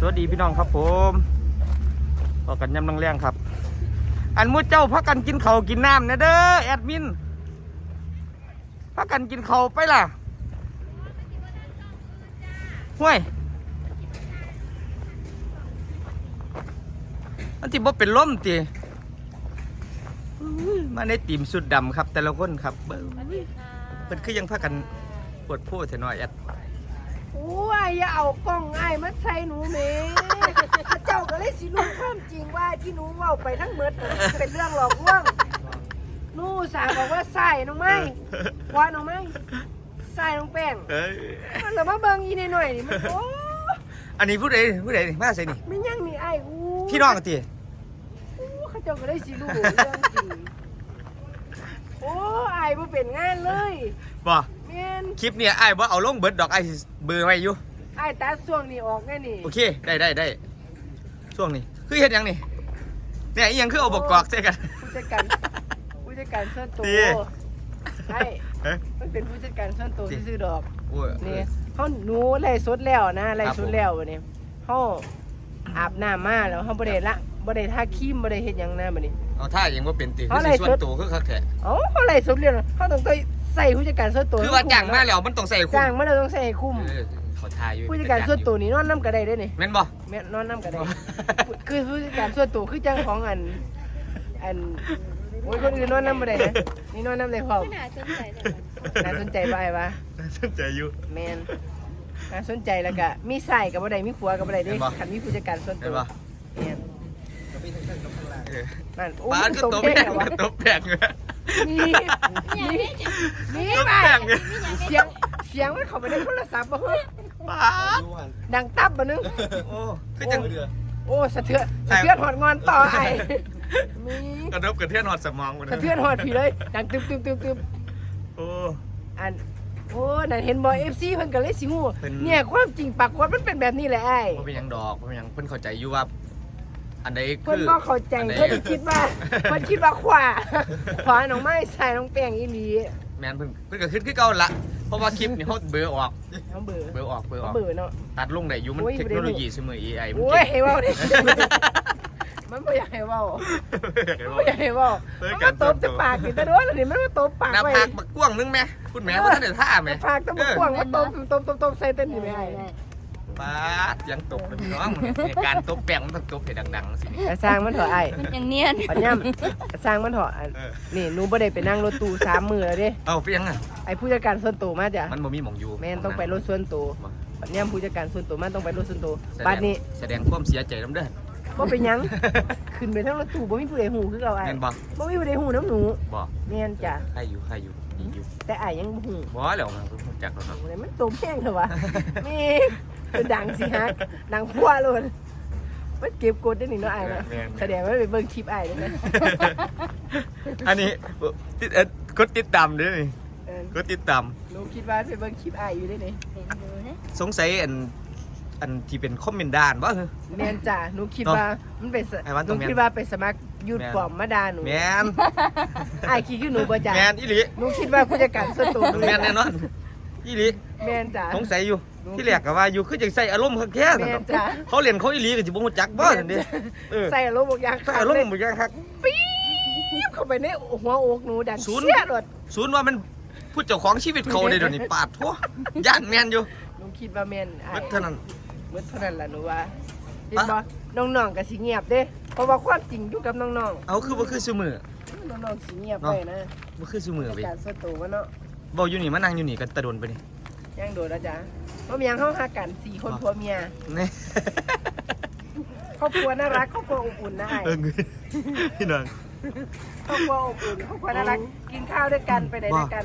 สวัสดีพี่น้องครับผมต่อกันยำนังแรงครับ อันหมูเจ้าพักกันกินเขาวกินน้ำนะเด้อแอดมินพักกันกินเขาวไปล่ะห่วยมันที่บ่เป็นล้มตีมาในตีมสุดดำครับ แต่ละคนครับเบิ่งเป็นคือยังพักกันปวดโพูดเถอะหน่อยแอด โอ้ยอย่าเอากล้องไอ้ายมาใส่หนูเมพระเจ้าก็เลยสิรู้ความจริงว่าที่หนูเว่าไปทั้งหมดน่ะเป็นเรื่องหลอกลวงหนูสาบอกว่าใส่น้องไม้ว่าน้องไม้ใส่น้องแป้งเอ้ยมันเหลือมาเบิ่งอีนหน่อยๆนี่มันโอ้อันนี้ผู้ใดผู้ใดนี่มาใส่นี่ไม่ยังนี่ไอ้ายอู้พี่น้องตีอู้เขาเจ้าก็เลยสิรู้เรื่องจริงโอ้ไอ้ายบ่เป็นงานเลย บ่แม่ นคลิปเนี่ยไอ้ายบ่เอาลงเบิดดอกไอ้ายสิเบอร์ไว้อยู่ ไอ้ายตัดช่วงนี้ออกแน่นี่โอเค ได้ได้ได้ช่วงนี้ คือเฮ็ดหยังนี่เนี่ยอีหยังคือเอาบกกอกใส่กัน ผู้จัดการผู้จัดการส่วนตัวดี ไอ้เอ๊ะมันเป็นผู้จัดการส่วนตัวดีที่ซื้อดอกโอ้ย นี่เขาหนูไล่สดแล้วนะไล่ครับสผดมแล้ววันนี้เขาอาบน้ำมาแล้วเขาบ่ได้ละบ่ได้ทาครีมบ่ได้เฮ็ดหยังนะบัดนี้ เอาท่าเองว่าเป็นติคืเอาออะไร สิส่วนสุดตัวคือคักแท้ เอ้าเขาไล่สดเรียนเขาต้องไป ใส่ผู้จัดการส่วนตัวคือว่าจ้างมาแล้วมันต้องใส่คุ้มจ้างมาแล้วต้องใส่ให้คุ้มเออเขาทาอยู่ผู้จัดการส่วนตัวนี่นอนน้ำก็ได้เด้นี่แม่นบ่แม่นอนน้ำก็ได้คือผู้จัดการส่วนตัวคือจังของอันอันโอ้ยคนอื่นนอนน้ำบ่ได้นะนี่นอนน้ำได้พร้อมไม่น่าสนใจเลยน่าสนใจบ่ไอ้วะสนใจอยู่แมนน่าสนใจแล้วก็มีใส่กับบ่ได้มีผัวกับบ่ได้เด้เห็นบ่คันมีผู้จัดการส่วนเห็ตันวบ่แม่นเออนั่นโอ้บ้านมันก็ตบตบแป้แป้งงเหรอวะตบแป้งเลยนี่เนี่ย นี่ไม่นี่ตบไปแป้งเลยเสียงเสียงมันเข้าไปในโทรศัพท์บ่เฮ้ยป้าดดังตับบ่นึง โอ้คือจังโอ้สะเทือนสะเทือนหอดงอนต่อไอ้มีกระทบกระเทือนหอดสมองหมดสะเทือนหอดผีเลย ดังตึบตึบตึบตึบโอ้ อันโอ้นั่นเห็นบ่ FC เพิ่นก็เลยสิฮู้เพิ่นเนี่ยความจริงปรากฏมันเป็นแบบนี้แหละไอ้ บ่เป็นหยังดอกบ่เป็นหยังเพิ่นเข้าใจอยู่ว่า อันใดเพิ่นคือ บ่เข้าใจอันใดเพิ่นคิดว่าเพิ่นคิดว่าขวาขวาน้องไม้ใส่น้องแป้งอีหลีแม่นเพิ่นเพิ่นก็ขึ้นคือเก่าละเพราะว่าคลิปนี่เฮาเบลอออกน้องเบื่อเบลอออกเบลออก เบื่อเนาะ ตัดลงได้อยู่มันโอ้ย เทคโนโลยีสมัย AI มันโอ้ยเก่งให้เว้าดิมันบ่อยากให้เว้าเห็นมันบ่บ่อยากให้เว้าเฮ้ยมันกัมานตบแต่ปากนี่แต่โดนแล้วนี่มันมาตบปากหน้าไว้ ผากบักกว้างนึงแม่คุณแม่บ่ทันได้ท่าแม่ปากตะบกกว้างมาตบตบตบตบใส่เต้นนี่ไม่ได้ ปาดยังตบเลยพี่น้องในการตบแป้งมันต้องตบให้ดังๆสินี่กระสร้างมันเถอะไอ้มันยังเนียนปัญญามกระสร้างมันเถอะอันเออนี่หนูบ่ได้ไปนั่งรถตู้สามมื้อแล้วเด้เอ้าเป็นยังอะไอ้ผู้จัดการส่วนตัวมาจ้ะมันบ่มีหม่องอยู่แม่นต้องไปรถส่วนตัวบ่ปัญญามผู้จัดการส่วนตัวมันต้องไปรถส่วนตัวแสดงบัดนี้แสดงความเสียใจนํเด้อบ่เป็นหยังขึ้นไปทั้งรถตู้บ่มีผู้ใดฮู้คือเราไอ้แม่นบ่บ่มีผู้ใดฮู้น้ำหนูบ่แม่นจ้ะใครอยู่ใครอยู่ดีอยู่แต่อ้ายยังบ่ฮู้บ่แล้วมันรู้จักแล้วเนาะอะไรมันตบแห้งเถอะวะแม่ เป็นดังสิฮักดังพัวเลยมันเก็บกดได้นี่เนาะไอ้ายเนาะแม่นๆ แสดงว่าไปเบิ่งคลิปไอ้ายด้วยนะอันนี้ติดเอ่อกดติดตามเด้วยเออกดติดตาม หนูคิดว่าไปเบิ่งคลิปไอ้ายอยู่ได้นี่เป็นดูนะสงสัยอันอันที่เป็นคอมเมนต์ด่านบ่เหรอ แม่นจ้ะหนูคิดเนาะว่ามันเป็นสไอ้วันหตรนูงแม่นคิดว่าไปสมัครยูดแม่น ปลอมมาด่าหนูแมนไอ้ายคิดคือหนูบ่จ้ะแมนอีหลีหนูคิดว่าผู้จัดการส่วนตัวหนูแมนแน่นอนอีหลีแม่นจ้ะสงสัยอยู่ ที่แรกก็ว่าอยู่คือจังใส่อารมณ์คักแท้แม่ซั่นนเนาะจ้ะ เขาเรียนเขาอีหลีก็สิบ่ฮู้จักบ่ซั่นเด้เออใส่อารมณ์บอกอย่างใส่อารมณ์บ่อย่างคัก ปี๊บเข้าไปในหัวอกหนูดังศูนย์ เสียรถศูนย์ว่ามันผู้เจ้าของชีวิตเขาได้เดี๋ยวนี้ปาดทั่วย่านแม่นอยู่หนูคิดว่าแม่นอ้าเบิยดเท่านั้น เมื่อเท่านั้นล่ะหนูว่าเห็นปะบ่น้องๆก็สิเงียบเด้ เพราะว่าความจริงอยู่กับน้องเอาคือบ่คือซุมื้อๆน้องๆสิเงียบเนาะไปนะบ่คือซุมื้อในไปการส่วนตัวว่าเนาะบ่อยู่นี่มานั่งอยู่นี่ก็ตะโดนไปนี่ย่างโดดนะจ๊ะ เพราะมีหยังเฮาหากันสี่คนผัวเมียนี่ ครอบครัวน่ารักครอบครัวอบอุ่นนะไอ้เออพี่น้อง ครอบครัวอบอุ่นครอบครัวน่ารักกินข้าวด้วยกันไปไหนบ่ด้วยกัน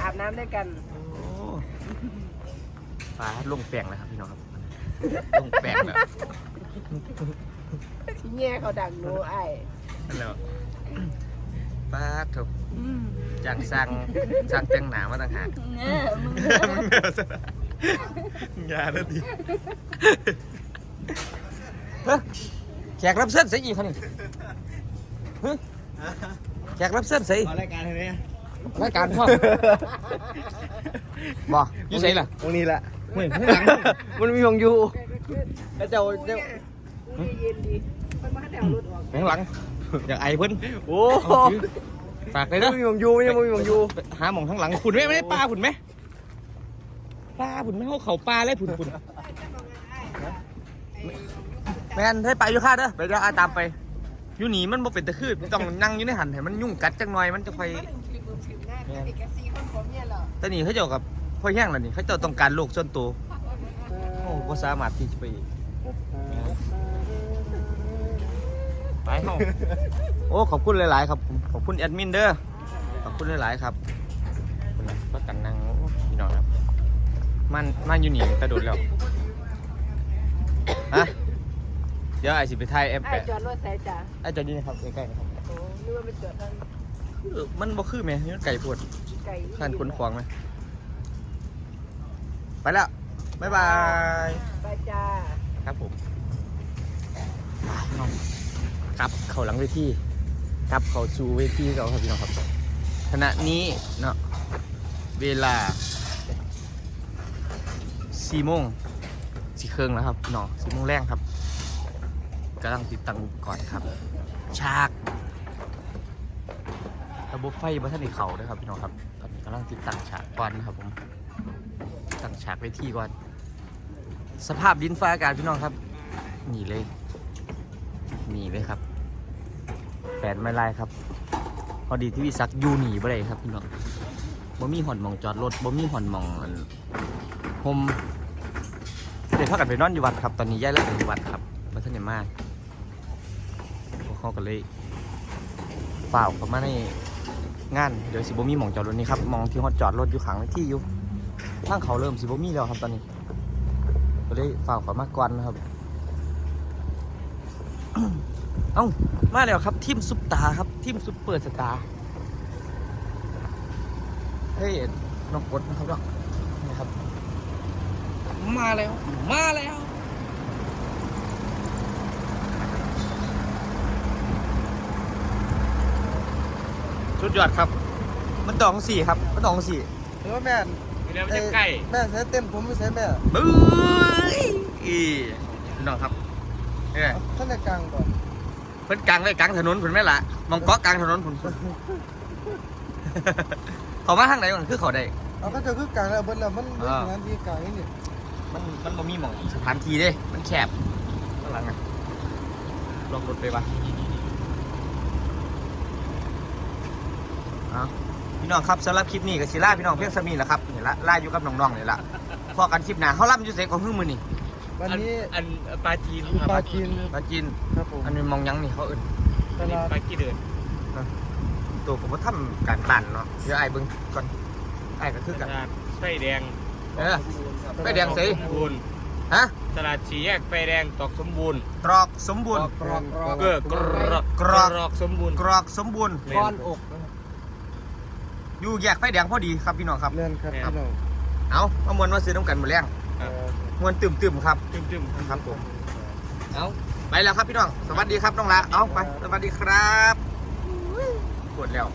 อาบน้ำด้วยกันโอ้ฟ้าลงแปลงแล้วครับพี่น้องครับลงแปลงแล้วสิแง่เขาดังหนูไอ้นั่นแหล้วป้าดถูกจ้างสร้างสร้างแต่งหนามาต่างหากเออมึงมึงเนอะซะนะ งานนั่นดีเฮ้ยแขกรับเชิญใส่อีกคนนี่เฮ้ยแขกรับเชิญใส่เอารายการให้ไหมรายการพ่อบ่อยู่ใส่ล่ะตรงนี้แหละเฮ้ยข้างหลังมันมีของอยู่แล้วเจ้ากูเจ้าเนี่ยกูเนี่ยเย็นดีมันมาให้แนวรถออกข้างหลังอยากไอเพิ่นโอ้เอาถือฝากเลยไม่นะมีหมองยูไม่มีหมองยูหาหมองข้างหลังผุนไหมไม่ได้ปลาผุนไหม ปลาผุนไหมเขาเขาปลาเลยผุนผุนแมนให้ไปอยู่ค่าเด้อไปเดี๋ยวอาตามไปอยู่หนีมันบ่เป็นตะคืบต้องนั่งอยู่ในหันให้มันยุ่งกัดจังหน่อยมันจะค่อยนี่แกซีคนนี่ยเหรอแต่นี่เขาเจ้ากับพ่อแห้งแล้วนี่เขาเจ้าต้องการโลกส่วนตัวโอ้ก็สามารถที่จะไปไปโอ้ขอบคุณหลาย ๆ ครับ ขอบคุณแอดมินเด้อขอบคุณหลาย ๆ ครับ มันมันอยู่นี่กระโดดแล้วฮะเดี๋ยวไอสิไปถ่ายแอปไอ้แปะจอดรถใส่จ้าไอจอดนี่นะครับใกล้ๆนะครับโอ้นึกว่าเป็นจอดนั่นเออมันบ่คือแม่มันไก่ปวดไก่ขันขนขวางไหมไปแล้วบ๊ายบายไปจ้าครับผมครับเขาหลังเวทีครับเขาชูเวทีเขาครับพี่น้องครับขณะนี้เนาะเวลา สี่โมงสี่เครื่องแล้วครับพี่น้องสี่โมงแรงครับกำลังติดตั้งกรณ์ครับ ฉากระบบไฟบัทันในเขาด้วยครับพี่น้องครับตอนนี้กำลังติดตั้งฉากก่อนนะครับผมตั้งฉากเวทีก่อน สภาพดินฟ้าอากาศพี่น้องครับนี่เลยนี่เลยครับแปดไม่ลายครับพอดีที่วิสักยูหนีไปเลยครับพี่น้องบ่มีห่อนมองจอดรถบ่มีห่อนมองอันโฮม เดี๋ยวพากันไปนอนอยู่วัดครับ ตอนนี้ย้ายแล้วไปอยู่วัดครับมาท่านเนี่ยมากพวกเขาก็เลยเปล่าเข้ามาในงานเดี๋ยวสิบมีหมองจอดรถนี่ครับมองที่ฮอดจอดรถอยู่ขังที่อยู่ทางเขาเริ่มสิบมีแล้วครับตอนนี้ก็เลยฝาขอมากกวนนะครับเอ้ามาแล้วครับทีมซุปตาครับทีมซุปเปอร์สตาร์เฮ้ยน้องกดนะครับเนาะ มาแล้ว มาแล้ว ชุดยอดครับ มันตองสี่ครับ มันตองสี่เออแม่เดี๋ยวมันจะใกล้แม่ใช้เต็มผมไม่ใช้แม่บึ้ยอีพี่น้องครับเอ้ยท่านในกลางก่อนเพิ่นกลางเลยกลางถนนเพิ่นแม่นละมองเกาะกลางถนนเพิ่นเพิ่นเขามาทางไหนก่อนคือเขาได้เอาก็จะคือกลางแล้วเบิ้ลแล้วมันเป็นอ่าสถานที่กลางนี่นี่ มันมันบ่มีหมองสถานที่เด้ มันแคบข้างหลังอะลองรถไปปะเอาพี่น้องครับสำหรับคลิปนี้ก็สิล่าพี่น้องเพียงสมีแหละครับนี่ละล่าอยู่กับน้องๆนี่ละพอกันคลิปหน้าเขาล่ำอยู่เสกของพึ่งมือนี่วันนี้อันปลาจีนปลาจีนมากินครับผมอันนี้มองยังนี่เขาเอื่นตลาดปลากี่เดือนตัวผมว่าทำการปั่นเนาะเดี๋ยวไอ้ายเบิ่งก่อนไอ้ายก็คือตกันลาดไฟแดง เออไฟแดงสิตอกสมบูรณ์ฮะตลาดสีแยกไฟแดงตอกสมบูรณ์ตรอกสมบูรณ์กรอกกรอกเกอร์กรอกกรอกรอกสมบูรณ์กรอกสมบูรณ์ก้อนอกนะครับอยู่แยกไฟแดงพอดีครับพี่น้องครับเล่นครับพี่น้องเอามามวนมาซื้อน้ำกันหมดแรงเออมวนตึมๆครับจึ้มจึ้มๆครับผมเอาไปแล้วครับพี่น้องสวัสดีครับน้องละเอาไปสวัสดีครับปวดแล้ว